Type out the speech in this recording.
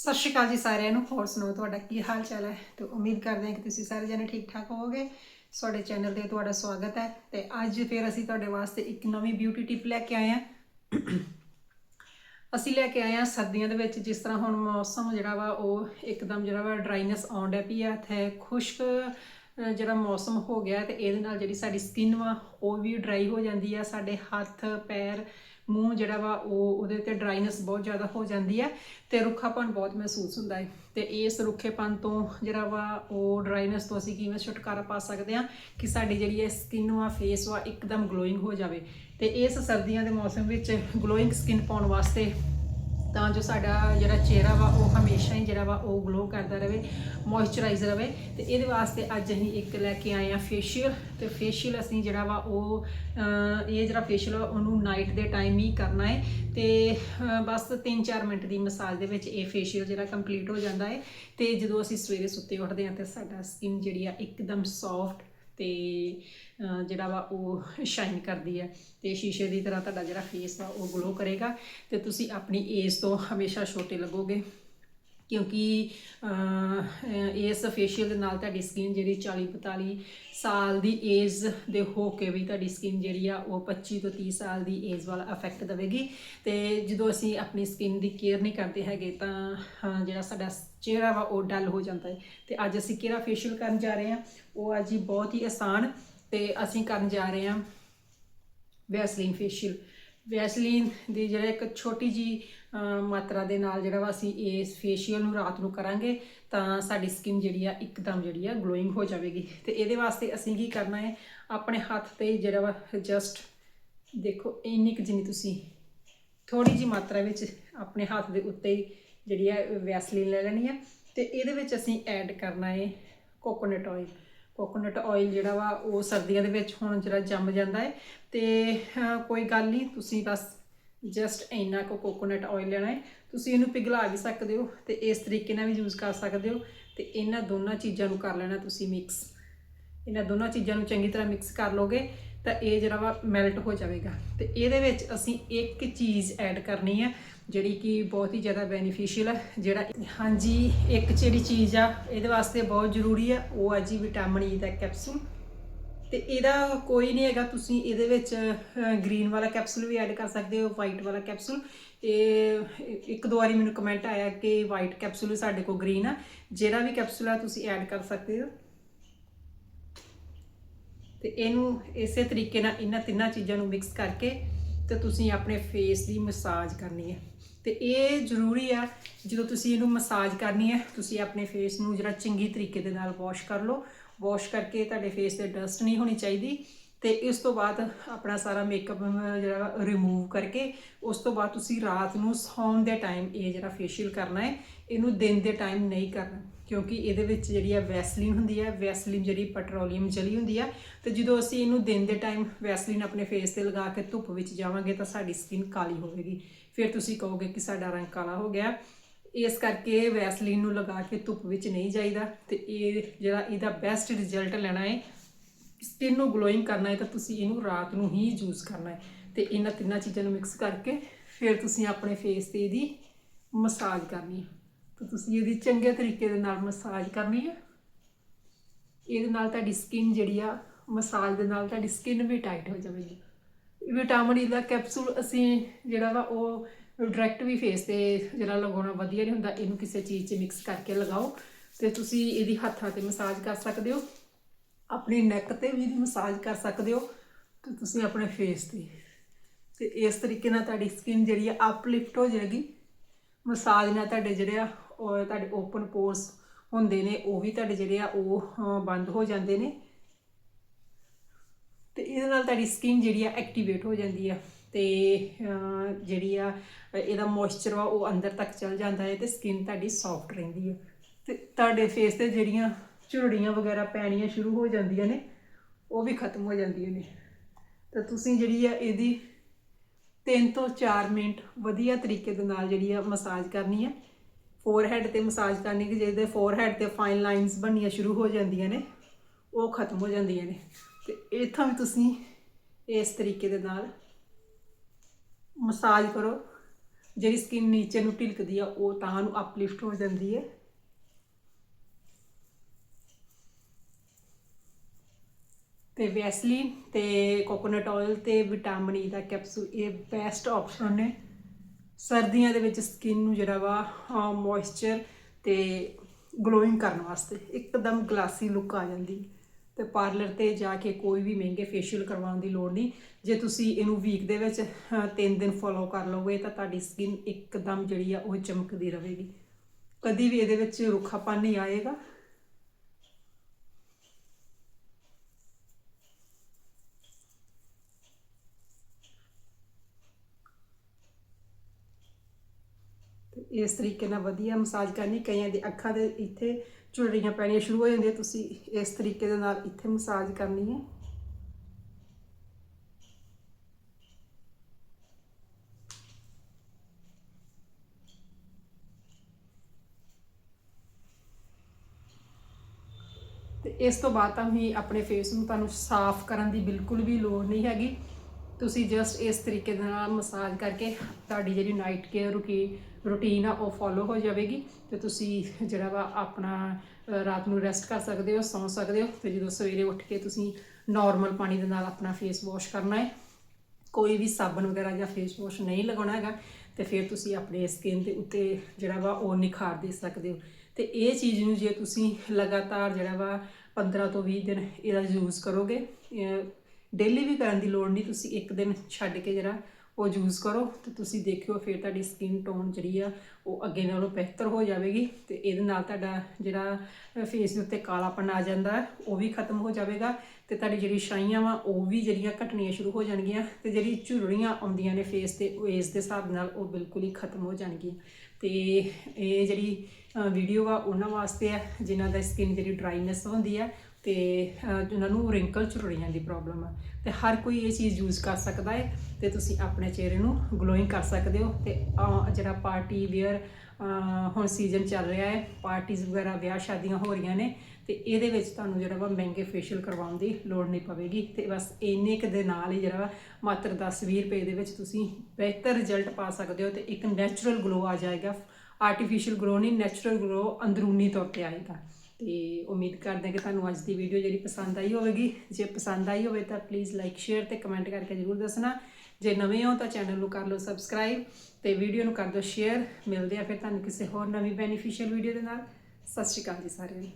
ਸਤਿ ਸ਼੍ਰੀ ਅਕਾਲ ਜੀ ਸਾਰਿਆਂ ਨੂੰ, ਹੋਰ ਸੁਣਾਓ ਤੁਹਾਡਾ ਕੀ ਹਾਲ ਚਾਲ ਹੈ? ਤੇ ਉਮੀਦ ਕਰਦੇ ਹਾਂ ਕਿ ਤੁਸੀਂ ਸਾਰੇ ਜਣੇ ਠੀਕ ਠਾਕ ਹੋਵੋਗੇ। ਸਾਡੇ ਚੈਨਲ ਤੇ ਤੁਹਾਡਾ ਸਵਾਗਤ ਹੈ ਤੇ ਅੱਜ ਫਿਰ ਅਸੀਂ ਤੁਹਾਡੇ ਵਾਸਤੇ ਇੱਕ ਨਵੀਂ ਬਿਊਟੀ ਟਿਪ ਲੈ ਕੇ ਆਏ ਹਾਂ। ਅਸੀਂ ਲੈ ਕੇ ਆਏ ਹਾਂ ਸਰਦੀਆਂ ਦੇ ਵਿੱਚ, ਜਿਸ ਤਰ੍ਹਾਂ ਹੁਣ ਮੌਸਮ ਜਿਹੜਾ ਵਾ ਉਹ ਇੱਕਦਮ ਜਿਹੜਾ ਵਾ ਡਰਾਈਨੈਸ ਆਉਣ ਡਿਆ ਪਈ ਆ ਤੇ ਖੁਸ਼ਕ ਜਿਹੜਾ ਮੌਸਮ ਹੋ ਗਿਆ ਤੇ ਇਹਦੇ ਨਾਲ ਜਿਹੜੀ ਸਾਡੀ ਸਕਿਨ ਵਾ, ਉਹ ਵੀ ਡਰਾਈ ਹੋ ਜਾਂਦੀ ਆ, ਸਾਡੇ ਹੱਥ, ਪੈਰ ਮੂੰਹ ਜਿਹੜਾ ਵਾ ਉਹ ਉਹਦੇ ਤੇ ਡਰਾਈਨੈਸ ਬਹੁਤ ਜ਼ਿਆਦਾ ਹੋ ਜਾਂਦੀ ਹੈ ਤੇ ਰੁੱਖਾਪਨ ਬਹੁਤ ਮਹਿਸੂਸ ਹੁੰਦਾ ਹੈ। ਤੇ ਇਸ ਰੁੱਖੇਪਨ ਤੋਂ ਜਿਹੜਾ ਵਾ ਉਹ ਡਰਾਈਨੈਸ ਤੋਂ ਅਸੀਂ ਕਿਵੇਂ ਛੁਟਕਾਰਾ ਪਾ ਸਕਦੇ ਹਾਂ ਕਿ ਸਾਡੀ ਜਿਹੜੀ ਇਹ ਸਕਿਨ ਵਾ ਫੇਸ ਵਾ ਇੱਕਦਮ ਗਲੋਇੰਗ ਹੋ ਜਾਵੇ। ਤੇ ਇਸ ਸਰਦੀਆਂ ਦੇ ਮੌਸਮ ਵਿੱਚ ਗਲੋਇੰਗ ਸਕਿਨ ਪਾਉਣ ਵਾਸਤੇ ਤਾਂ ਜੋ ਸਾਡਾ ਜਿਹੜਾ ਚਿਹਰਾ ਵਾ ਉਹ ਹਮੇਸ਼ਾ ਹੀ ਜਿਹੜਾ ਵਾ ਉਹ ਗਲੋ ਕਰਦਾ ਰਹੇ ਮੋਇਸਚਰਾਈਜ਼ ਰਵੇ ਤੇ ਇਹਦੇ ਵਾਸਤੇ ਅੱਜ ਅਸੀਂ ਇੱਕ ਲੈ ਕੇ ਆਏ ਆ ਫੇਸ਼ੀਅਲ ਤੇ ਫੇਸ਼ੀਅਲ ਅਸੀਂ ਜਿਹੜਾ ਵਾ ਉਹ ਇਹ ਜਿਹੜਾ ਫੇਸ਼ੀਅਲ ਉਹਨੂੰ ਨਾਈਟ ਦੇ ਟਾਈਮ ਹੀ ਕਰਨਾ ਹੈ ਤੇ ਬਸ 3-4 ਮਿੰਟ ਦੀ ਮਸਾਜ ਦੇ ਵਿੱਚ ਇਹ ਫੇਸ਼ੀਅਲ ਜਿਹੜਾ ਕੰਪਲੀਟ ਹੋ ਜਾਂਦਾ ਹੈ ਤੇ ਜਦੋਂ ਅਸੀਂ ਸਵੇਰੇ ਸੁੱਤੇ ਉੱਠਦੇ ਹਾਂ ਤੇ ਸਾਡਾ ਸਕਿਨ ਜਿਹੜੀ ਆ ਇੱਕਦਮ ਸੌਫਟ ਤੇ ਜਿਹੜਾ ਵਾ ਉਹ ਸ਼ਾਈਨ ਕਰਦੀ ਹੈ। ਤੇ ਸ਼ੀਸ਼ੇ ਦੀ ਤਰ੍ਹਾਂ ਤੁਹਾਡਾ ਜਿਹੜਾ ਫੇਸ ਆ ਉਹ ਗਲੋ ਕਰੇਗਾ। ਤੇ ਤੁਸੀਂ ਆਪਣੀ ਏਜ ਤੋਂ ਹਮੇਸ਼ਾ ਛੋਟੇ ਲੱਗੋਗੇ। ਕਿਉਂਕਿ ਇਸ ਫੇਸ਼ੀਅਲ ਦੇ ਨਾਲ ਤੁਹਾਡੀ ਸਕਿਨ ਜਿਹੜੀ 40 45 ਸਾਲ ਦੀ ਏਜ ਦੇ ਹੋ ਕੇ ਵੀ ਤੁਹਾਡੀ ਸਕਿਨ ਜਿਹੜੀ ਆ, ਉਹ 25 ਤੋਂ 30 ਸਾਲ ਦੀ ਏਜ ਵਾਲਾ ਇਫੈਕਟ ਦੇਵੇਗੀ। ਤੇ ਜਦੋਂ ਅਸੀਂ ਆਪਣੀ ਸਕਿਨ ਦੀ ਕੇਅਰ ਨਹੀਂ ਕਰਦੇ ਹੈਗੇ ਤਾਂ ਜਿਹੜਾ ਸਾਡਾ ਚਿਹਰਾ ਵਾ, ਉਹ ਡਲ ਹੋ ਜਾਂਦਾ ਹੈ। ਤੇ ਅੱਜ ਅਸੀਂ ਕਿਹੜਾ ਫੇਸ਼ੀਅਲ ਕਰਨ ਜਾ ਰਹੇ ਹਾਂ? ਉਹ ਅੱਜ ਹੀ ਬਹੁਤ ਹੀ ਆਸਾਨ ਤੇ ਅਸੀਂ ਕਰਨ ਜਾ ਰਹੇ ਹਾਂ ਵੈਸਲੀਨ ਫੇਸ਼ੀਅਲ ਵੈਸਲੀਨ ਦੀ ਜਿਹੜਾ ਇੱਕ ਛੋਟੀ ਜੀ ਮਾਤਰਾ ਦੇ ਨਾਲ ਜਿਹੜਾ ਵਾ ਅਸੀਂ ਇਸ ਫੇਸ਼ੀਅਲ ਨੂੰ ਰਾਤ ਨੂੰ ਕਰਾਂਗੇ, ਤਾਂ ਸਾਡੀ ਸਕਿਨ ਜਿਹੜੀ ਆ ਇੱਕਦਮ ਜਿਹੜੀ ਆ ਗਲੋਇੰਗ ਹੋ ਜਾਵੇਗੀ। ਤੇ ਇਹਦੇ ਵਾਸਤੇ ਅਸੀਂ ਕੀ ਕਰਨਾ ਹੈ, ਆਪਣੇ ਹੱਥ ਤੇ ਜਿਹੜਾ ਵਾ ਜਸਟ ਦੇਖੋ, ਇੰਨੀ ਕੁ ਜਿੰਨੀ ਤੁਸੀਂ ਥੋੜੀ ਜੀ ਮਾਤਰਾ ਵਿੱਚ ਆਪਣੇ ਹੱਥ ਦੇ ਉੱਤੇ ਹੀ ਜਿਹੜੀ ਆ ਵੈਸਲੀਨ ਲੈ ਲੈਣੀ ਆ। ਤੇ ਇਹਦੇ ਵਿੱਚ ਅਸੀਂ ਐਡ ਕਰਨਾ ਹੈ ਕੋਕੋਨਟ ਆਇਲ ਕੋਕੋਨਟ ਆਇਲ ਜਿਹੜਾ ਵਾ ਉਹ ਸਰਦੀਆਂ ਦੇ ਵਿੱਚ ਹੁਣ ਜਿਹੜਾ ਜੰਮ ਜਾਂਦਾ ਹੈ। ਤੇ ਕੋਈ ਗੱਲ ਨਹੀਂ, ਤੁਸੀਂ ਬਸ ਜਸਟ ਇੰਨਾ ਕੋ ਕੋਕੋਨਟ ਆਇਲ ਲੈਣਾ ਹੈ। ਤੁਸੀਂ ਇਹਨੂੰ ਪਿਘਲਾ ਵੀ ਸਕਦੇ ਹੋ ਤੇ ਇਸ ਤਰੀਕੇ ਨਾਲ ਵੀ ਯੂਜ਼ ਕਰ ਸਕਦੇ ਹੋ ਤੇ ਇਹਨਾਂ ਦੋਨਾਂ ਚੀਜ਼ਾਂ ਨੂੰ ਕਰ ਲੈਣਾ ਤੁਸੀਂ ਮਿਕਸ ਇਹਨਾਂ ਦੋਨਾਂ ਚੀਜ਼ਾਂ ਨੂੰ ਚੰਗੀ ਤਰ੍ਹਾਂ ਮਿਕਸ ਕਰ ਲੋਗੇ ਤਾਂ ਇਹ ਜਿਹੜਾ ਵਾ ਮੈਲਟ ਹੋ ਜਾਵੇਗਾ। ਤੇ ਇਹਦੇ ਵਿੱਚ ਅਸੀਂ ਇੱਕ ਚੀਜ਼ ਐਡ ਕਰਨੀ ਹੈ ਜਿਹੜੀ ਕਿ ਬਹੁਤ ਹੀ ਜ਼ਿਆਦਾ ਬੈਨੀਫੀਸ਼ੀਅਲ ਹੈ ਜਿਹੜਾ ਹਾਂਜੀ, ਇੱਕ ਜਿਹੜੀ ਚੀਜ਼ ਆ, ਇਹਦੇ ਵਾਸਤੇ ਬਹੁਤ ਜ਼ਰੂਰੀ ਆ, ਉਹ ਆ ਜੀ ਵਿਟਾਮਿਨ ਈ e ਦਾ ਕੈਪਸੂਲ ਤੇ ਇਹਦਾ ਕੋਈ ਨਹੀਂ ਹੈਗਾ, ਤੁਸੀਂ ਇਹਦੇ ਵਿੱਚ ਗ੍ਰੀਨ ਵਾਲਾ ਕੈਪਸੂਲ ਵੀ ਐਡ ਕਰ ਸਕਦੇ ਹੋ ਵਾਈਟ ਵਾਲਾ ਕੈਪਸੂਲ ਇਹ ਇੱਕ ਦੋ ਵਾਰੀ ਮੈਨੂੰ ਕਮੈਂਟ ਆਇਆ ਕਿ ਵਾਈਟ ਕੈਪਸੂਲ ਸਾਡੇ ਕੋਲ ਗ੍ਰੀਨ ਆ। ਜਿਹੜਾ ਵੀ ਕੈਪਸੂਲ ਆ, ਤੁਸੀਂ ਐਡ ਕਰ ਸਕਦੇ ਹੋ। ਤੇ ਇਹਨੂੰ ਇਸੇ ਤਰੀਕੇ ਨਾਲ ਇਹਨਾਂ ਤਿੰਨਾਂ ਚੀਜ਼ਾਂ ਨੂੰ ਮਿਕਸ ਕਰਕੇ ਤੇ ਤੁਸੀਂ ਆਪਣੇ ਫੇਸ ਦੀ ਮਸਾਜ ਕਰਨੀ ਹੈ। ਤੇ ਇਹ ਜ਼ਰੂਰੀ ਆ, ਜਦੋਂ ਤੁਸੀਂ ਇਹਨੂੰ ਮਸਾਜ ਕਰਨੀ ਹੈ, ਤੁਸੀਂ ਆਪਣੇ ਫੇਸ ਨੂੰ ਜਿਹੜਾ ਚੰਗੀ ਤਰੀਕੇ ਦੇ ਨਾਲ ਵਾਸ਼ ਕਰ ਲਓ। ਵਾਸ਼ ਕਰਕੇ ਤੁਹਾਡੇ ਫੇਸ ਤੇ ਡਸਟ ਨਹੀਂ ਹੋਣੀ ਚਾਹੀਦੀ ਤੇ ਇਸ ਤੋਂ ਬਾਅਦ ਆਪਣਾ ਸਾਰਾ ਮੇਕਅਪ ਜਿਹੜਾ ਰਿਮੂਵ ਕਰਕੇ ਉਸ ਤੋਂ ਬਾਅਦ ਤੁਸੀਂ ਰਾਤ ਨੂੰ ਸੌਣ ਦੇ ਟਾਈਮ ਇਹ ਜਿਹੜਾ ਫੇਸ਼ੀਅਲ ਕਰਨਾ ਹੈ, ਇਹਨੂੰ ਦਿਨ ਦੇ ਟਾਈਮ ਨਹੀਂ ਕਰਨਾ ਕਿਉਂਕਿ ਇਹਦੇ ਵਿੱਚ ਜਿਹੜੀ ਆ ਵੈਸਲੀਨ ਹੁੰਦੀ ਹੈ ਵੈਸਲੀਨ ਜਿਹੜੀ ਪੈਟਰੋਲੀਅਮ ਜਲੀ ਹੁੰਦੀ ਹੈ ਤੇ ਜਦੋਂ ਅਸੀਂ ਇਹਨੂੰ ਦਿਨ ਦੇ ਟਾਈਮ ਵੈਸਲੀਨ ਆਪਣੇ ਫੇਸ ਤੇ ਲਗਾ ਕੇ ਧੁੱਪ ਵਿੱਚ ਜਾਵਾਂਗੇ ਤਾਂ ਸਾਡੀ ਸਕਿਨ ਕਾਲੀ ਹੋਵੇਗੀ। ਫਿਰ ਤੁਸੀਂ ਕਹੋਗੇ ਕਿ ਸਾਡਾ ਰੰਗ ਕਾਲਾ ਹੋ ਗਿਆ। ਇਸ ਕਰਕੇ ਵੈਸਲੀਨ ਨੂੰ ਲਗਾ ਕੇ ਧੁੱਪ ਵਿੱਚ ਨਹੀਂ ਜਾਈਦਾ ਤੇ ਇਹ ਜਿਹੜਾ ਇਹਦਾ ਬੈਸਟ ਰਿਜ਼ਲਟ ਲੈਣਾ ਹੈ ਸਕਿਨ ਨੂੰ ਗਲੋਇੰਗ ਕਰਨਾ ਹੈ ਤਾਂ ਤੁਸੀਂ ਇਹਨੂੰ ਰਾਤ ਨੂੰ ਹੀ ਯੂਜ਼ ਕਰਨਾ ਹੈ। ਤੇ ਇਹਨਾਂ ਤਿੰਨਾਂ ਚੀਜ਼ਾਂ ਨੂੰ ਮਿਕਸ ਕਰਕੇ ਫਿਰ ਤੁਸੀਂ ਆਪਣੇ ਫੇਸ ਤੇ ਇਹਦੀ ਮਸਾਜ ਕਰਨੀ ਹੈ। ਤਾਂ ਤੁਸੀਂ ਇਹਦੀ ਚੰਗੇ ਤਰੀਕੇ ਦੇ ਨਾਲ ਮਸਾਜ ਕਰਨੀ ਹੈ। ਇਹਦੇ ਨਾਲ ਤੁਹਾਡੀ ਸਕਿਨ ਜਿਹੜੀ ਆ ਮਸਾਜ ਦੇ ਨਾਲ ਤੁਹਾਡੀ ਸਕਿਨ ਵੀ ਟਾਈਟ ਹੋ ਜਾਵੇਗੀ। ਵਿਟਾਮਿਨ ਈ e ਦਾ ਕੈਪਸੂਲ ਅਸੀਂ ਜਿਹੜਾ ਵਾ ਉਹ ਡਾਇਰੈਕਟ ਵੀ ਫੇਸ ਤੇ ਜਿਹੜਾ ਲਗਾਉਣਾ ਵਧੀਆ ਨਹੀਂ ਹੁੰਦਾ, ਇਹਨੂੰ ਕਿਸੇ ਚੀਜ਼ 'ਚ ਮਿਕਸ ਕਰਕੇ ਲਗਾਓ ਤੇ ਤੁਸੀਂ ਇਹਦੀ ਹੱਥਾਂ ਤੇ ਮਸਾਜ ਕਰ ਸਕਦੇ ਹੋ, ਆਪਣੀ ਨੈਕ ਤੇ ਵੀ ਇਹਦੀ ਮਸਾਜ ਕਰ ਸਕਦੇ ਹੋ ਤੇ ਤੁਸੀਂ ਆਪਣੇ ਫੇਸ ਤੇ। ਤੇ ਇਸ ਤਰੀਕੇ ਨਾਲ ਤੁਹਾਡੀ ਸਕਿਨ ਜਿਹੜੀ ਆ ਅਪਲਿਫਟ ਹੋ ਜਾਏਗੀ। ਮਸਾਜ ਨਾਲ ਤੁਹਾਡੇ ਜਿਹੜੇ ਆ, ਉਹ ਤੁਹਾਡੇ ਓਪਨ ਪੋਰਸ ਹੁੰਦੇ ਨੇ, ਉਹ ਵੀ ਤੁਹਾਡੇ ਜਿਹੜੇ ਆ, ਉਹ ਬੰਦ ਹੋ ਜਾਂਦੇ ਨੇ। ਤੇ ਇਹਦੇ ਨਾਲ ਤੁਹਾਡੀ ਸਕਿਨ ਜਿਹੜੀ ਆ ਐਕਟੀਵੇਟ ਹੋ ਜਾਂਦੀ ਆ। ਤੇ ਜਿਹੜੀ ਆ, ਇਹਦਾ ਮੋਇਸਚਰ ਵਾ ਉਹ ਅੰਦਰ ਤੱਕ ਚਲ ਜਾਂਦਾ ਹੈ ਤੇ ਸਕਿਨ ਤੁਹਾਡੀ ਸੌਫਟ ਰਹਿੰਦੀ ਹੈ ਤੇ ਤੁਹਾਡੇ ਫੇਸ ਤੇ ਜਿਹੜੀਆਂ ਝੁਰੜੀਆਂ ਵਗੈਰਾ ਪੈਣੀਆਂ ਸ਼ੁਰੂ ਹੋ ਜਾਂਦੀਆਂ ਨੇ, ਉਹ ਵੀ ਖਤਮ ਹੋ ਜਾਂਦੀਆਂ ਨੇ। ਤਾਂ ਤੁਸੀਂ ਜਿਹੜੀ ਆ ਇਹਦੀ 3 ਤੋਂ 4 ਮਿੰਟ ਵਧੀਆ ਤਰੀਕੇ ਦੇ ਨਾਲ ਜਿਹੜੀ ਆ ਮਸਾਜ ਕਰਨੀ ਹੈ ਫੋਰਹੈਡ ਤੇ ਮਸਾਜ ਕਰਨੀ ਕਿ ਜਿਹਦੇ ਫੋਰਹੈਡ ਤੇ ਫਾਈਨ ਲਾਈਨਸ ਬਣਨੀਆਂ ਸ਼ੁਰੂ ਹੋ ਜਾਂਦੀਆਂ ਨੇ, ਉਹ ਖਤਮ ਹੋ ਜਾਂਦੀਆਂ ਨੇ। ਤੇ ਇੱਥੋਂ ਵੀ ਤੁਸੀਂ ਇਸ ਤਰੀਕੇ ਦੇ ਨਾਲ ਮਸਾਜ ਕਰੋ। ਜਿਹੜੀ ਸਕਿਨ ਨੀਚੇ ਨੂੰ ਢਿਲਕਦੀ ਆ, ਉਹ ਤਾਂ ਨੂੰ ਅਪਲਿਫਟ ਹੋ ਜਾਂਦੀ ਹੈ ਤੇ ਵੈਸਲੀਨ ਤੇ ਕੋਕੋਨਟ ਆਇਲ ਤੇ ਵਿਟਾਮਿਨ ਈ e ਦਾ ਕੈਪਸੂਲ ਇਹ ਬੈਸਟ ਆਪਸ਼ਨ ਨੇ। ਸਰਦੀਆਂ ਦੇ ਵਿੱਚ ਸਕਿਨ ਨੂੰ ਜਿਹੜਾ ਵਾ ਮੋਇਸਚਰ ਤੇ ਗਲੋਇੰਗ ਕਰਨ ਵਾਸਤੇ ਇੱਕਦਮ ਗਲਾਸੀ ਲੁੱਕ ਆ ਜਾਂਦੀ। ਹੈ। ਤੇ ਪਾਰਲਰ ਤੇ ਜਾ ਕੇ ਕੋਈ ਵੀ ਮਹਿੰਗੇ ਫੇਸ਼ੀਅਲ ਕਰਵਾਉਣ ਦੀ ਲੋੜ ਨਹੀਂ। ਜੇ ਤੁਸੀਂ ਇਹਨੂੰ ਵੀਕ ਦੇ ਵਿੱਚ 3 ਦਿਨ ਫੋਲੋ ਕਰ ਲਓਗੇ ਤਾਂ ਤੁਹਾਡੀ ਸਕਿਨ ਇੱਕਦਮ ਜਿਹੜੀ ਆ ਉਹ ਚਮਕਦੀ ਰਹੇਗੀ। ਕਦੀ ਵੀ ਇਹਦੇ ਵਿੱਚ ਰੁੱਖਾਪਨ ਨਹੀਂ ਆਏਗਾ। ਇਸ ਤਰੀਕੇ ਨਾਲ ਵਧੀਆ ਮਸਾਜ ਕਰਨੀ, ਕਈਆਂ ਦੀ ਅੱਖਾਂ ਦੇ ਇੱਥੇ ਝੁਰੜੀਆਂ ਪੈਣੀਆਂ ਸ਼ੁਰੂ ਹੋ ਜਾਂਦੀਆਂ, ਤੁਸੀਂ ਇਸ ਤਰੀਕੇ ਦੇ ਨਾਲ ਇੱਥੇ ਮਸਾਜ ਕਰਨੀ ਹੈ। ਤੇ ਇਸ ਤੋਂ ਬਾਅਦ ਤਾਂ ਹੀ ਆਪਣੇ ਫੇਸ ਨੂੰ ਤੁਹਾਨੂੰ ਸਾਫ਼ ਕਰਨ ਦੀ ਬਿਲਕੁਲ ਵੀ ਲੋੜ ਨਹੀਂ ਹੈਗੀ। ਤੁਸੀਂ ਜਸਟ ਇਸ ਤਰੀਕੇ ਦੇ ਨਾਲ ਮਸਾਜ ਕਰਕੇ ਤੁਹਾਡੀ ਜਿਹੜੀ ਨਾਈਟ ਕੇਅਰ ਰੂਟੀਨ ਆ, ਉਹ ਫੋਲੋ ਹੋ ਜਾਵੇਗੀ ਤੇ ਤੁਸੀਂ ਜਿਹੜਾ ਵਾ ਆਪਣਾ ਰਾਤ ਨੂੰ ਰੈਸਟ ਕਰ ਸਕਦੇ ਹੋ, ਸੌਂ ਸਕਦੇ ਹੋ ਤੇ ਜਦੋਂ ਸਵੇਰੇ ਉੱਠ ਕੇ ਤੁਸੀਂ ਨਾਰਮਲ ਪਾਣੀ ਦੇ ਨਾਲ ਆਪਣਾ ਫੇਸ ਵਾਸ਼ ਕਰਨਾ ਹੈ, ਕੋਈ ਵੀ ਸਾਬਣ ਵਗੈਰਾ ਜਾਂ ਫੇਸ ਵਾਸ਼ ਨਹੀਂ ਲਗਾਉਣਾ ਹੈਗਾ ਤੇ ਫਿਰ ਤੁਸੀਂ ਆਪਣੇ ਸਕਿਨ ਦੇ ਉੱਤੇ ਜਿਹੜਾ ਵਾ ਉਹ ਨਿਖਾਰ ਦੇ ਸਕਦੇ ਹੋ। ਤੇ ਇਹ ਚੀਜ਼ ਨੂੰ ਜੇ ਤੁਸੀਂ ਲਗਾਤਾਰ ਜਿਹੜਾ ਵਾ 15 ਤੋਂ 20 ਦਿਨ ਇਹਦਾ ਯੂਜ਼ ਕਰੋਗੇ ਡੇਲੀ ਵੀ ਕਰਨ ਦੀ ਲੋੜ ਨਹੀਂ, ਤੁਸੀਂ ਇੱਕ ਦਿਨ ਛੱਡ ਕੇ ਜਿਹੜਾ ਉਹ ਯੂਜ਼ ਕਰੋ ਤੇ ਤੁਸੀਂ ਦੇਖਿਓ ਫਿਰ ਤੁਹਾਡੀ ਸਕਿਨ ਟੋਨ ਜਿਹੜੀ ਆ, ਉਹ ਅੱਗੇ ਨਾਲੋਂ ਬਿਹਤਰ ਹੋ ਜਾਵੇਗੀ ਤੇ ਇਹਦੇ ਨਾਲ ਤੁਹਾਡਾ ਜਿਹੜਾ ਫੇਸ ਦੇ ਉੱਤੇ ਕਾਲਾਪਨ ਆ ਜਾਂਦਾ, ਉਹ ਵੀ ਖਤਮ ਹੋ ਜਾਵੇਗਾ ਤੇ ਤੁਹਾਡੀ ਜਿਹੜੀ ਛਾਈਆਂ ਵਾ, ਉਹ ਵੀ ਜਿਹੜੀਆਂ ਘਟਣੀਆਂ ਸ਼ੁਰੂ ਹੋ ਜਾਣਗੀਆਂ ਤੇ ਜਿਹੜੀ ਝੁਰੜੀਆਂ ਆਉਂਦੀਆਂ ਨੇ ਫੇਸ ਤੇ, ਉਹ ਇਸ ਦੇ ਹਿਸਾਬ ਨਾਲ ਉਹ ਬਿਲਕੁਲ ਹੀ ਖਤਮ ਹੋ ਜਾਣਗੀਆਂ। ਤੇ ਇਹ ਜਿਹੜੀ ਵੀਡੀਓ ਆ ਉਹਨਾਂ ਵਾਸਤੇ ਆ, ਜਿਨ੍ਹਾਂ ਦਾ ਸਕਿਨ ਜਿਹੜੀ ਡਰਾਈਨੈਸ ਹੁੰਦੀ ਹੈ ਤੇ ਉਹਨਾਂ ਨੂੰ ਰਿੰਕਲ ਝੁਰੜੀਆਂ ਦੀ ਪ੍ਰੋਬਲਮ ਆ। ਤੇ ਹਰ ਕੋਈ ਇਹ ਚੀਜ਼ ਯੂਜ਼ ਕਰ ਸਕਦਾ ਹੈ ਤੇ ਤੁਸੀਂ ਆਪਣੇ ਚਿਹਰੇ ਨੂੰ ਗਲੋਇੰਗ ਕਰ ਸਕਦੇ ਹੋ। ਤੇ ਅਹ, ਜਿਹੜਾ ਪਾਰਟੀ ਵੇਅਰ ਹੁਣ ਸੀਜ਼ਨ ਚੱਲ ਰਿਹਾ ਹੈ ਪਾਰਟੀਆਂ ਵਗੈਰਾ ਵਿਆਹ ਸ਼ਾਦੀਆਂ ਹੋ ਰਹੀਆਂ ਨੇ ਤੇ ਇਹਦੇ ਵਿੱਚ ਤੁਹਾਨੂੰ ਜਿਹੜਾ ਵਾ ਮਹਿੰਗੇ ਫੇਸ਼ੀਅਲ ਕਰਵਾਉਣ ਦੀ ਲੋੜ ਨਹੀਂ ਪਵੇਗੀ। ਤੇ ਬਸ ਇੰਨੇ ਕੁ ਦੇ ਨਾਲ ਹੀ ਜਿਹੜਾ ਵਾ ਮਾਤਰ 10-20 ਰੁਪਏ ਦੇ ਵਿੱਚ ਤੁਸੀਂ ਬਿਹਤਰ ਰਿਜ਼ਲਟ ਪਾ ਸਕਦੇ ਹੋ ਤੇ ਇੱਕ ਨੈਚੁਰਲ ਗਲੋ ਆ ਜਾਏਗਾ। ਆਰਟੀਫੀਸ਼ੀਅਲ ਗਲੋ ਨਹੀਂ ਨੈਚੁਰਲ ਗਲੋ ਅੰਦਰੂਨੀ ਤੌਰ ਤੇ ਆਏਗਾ। ਤੇ ਉਮੀਦ ਕਰਦੇ ਹਾਂ ਕਿ ਤੁਹਾਨੂੰ ਅੱਜ ਦੀ ਵੀਡੀਓ ਜਿਹੜੀ ਪਸੰਦ ਆਈ ਹੋਵੇਗੀ। ਜੇ ਪਸੰਦ ਆਈ ਹੋਵੇ ਤਾਂ ਪਲੀਜ਼ ਲਾਈਕ ਸ਼ੇਅਰ ਤੇ ਕਮੈਂਟ ਕਰਕੇ ਜਰੂਰ ਦੱਸਣਾ। ਜੇ ਨਵੇਂ ਹੋ ਤਾਂ ਚੈਨਲ ਨੂੰ ਕਰ ਲਓ ਸਬਸਕ੍ਰਾਈਬ ਤੇ ਵੀਡੀਓ ਨੂੰ ਕਰ ਦਿਓ ਸ਼ੇਅਰ ਮਿਲਦੇ ਆ ਫਿਰ ਤੁਹਾਨੂੰ ਕਿਸੇ ਹੋਰ ਨਵੀਂ ਬੈਨੀਫੀਸ਼ੀਅਲ ਵੀਡੀਓ ਦੇ ਨਾਲ। ਸਤਿ ਸ਼੍ਰੀ ਅਕਾਲ ਜੀ ਸਾਰਿਆਂ ਨੂੰ।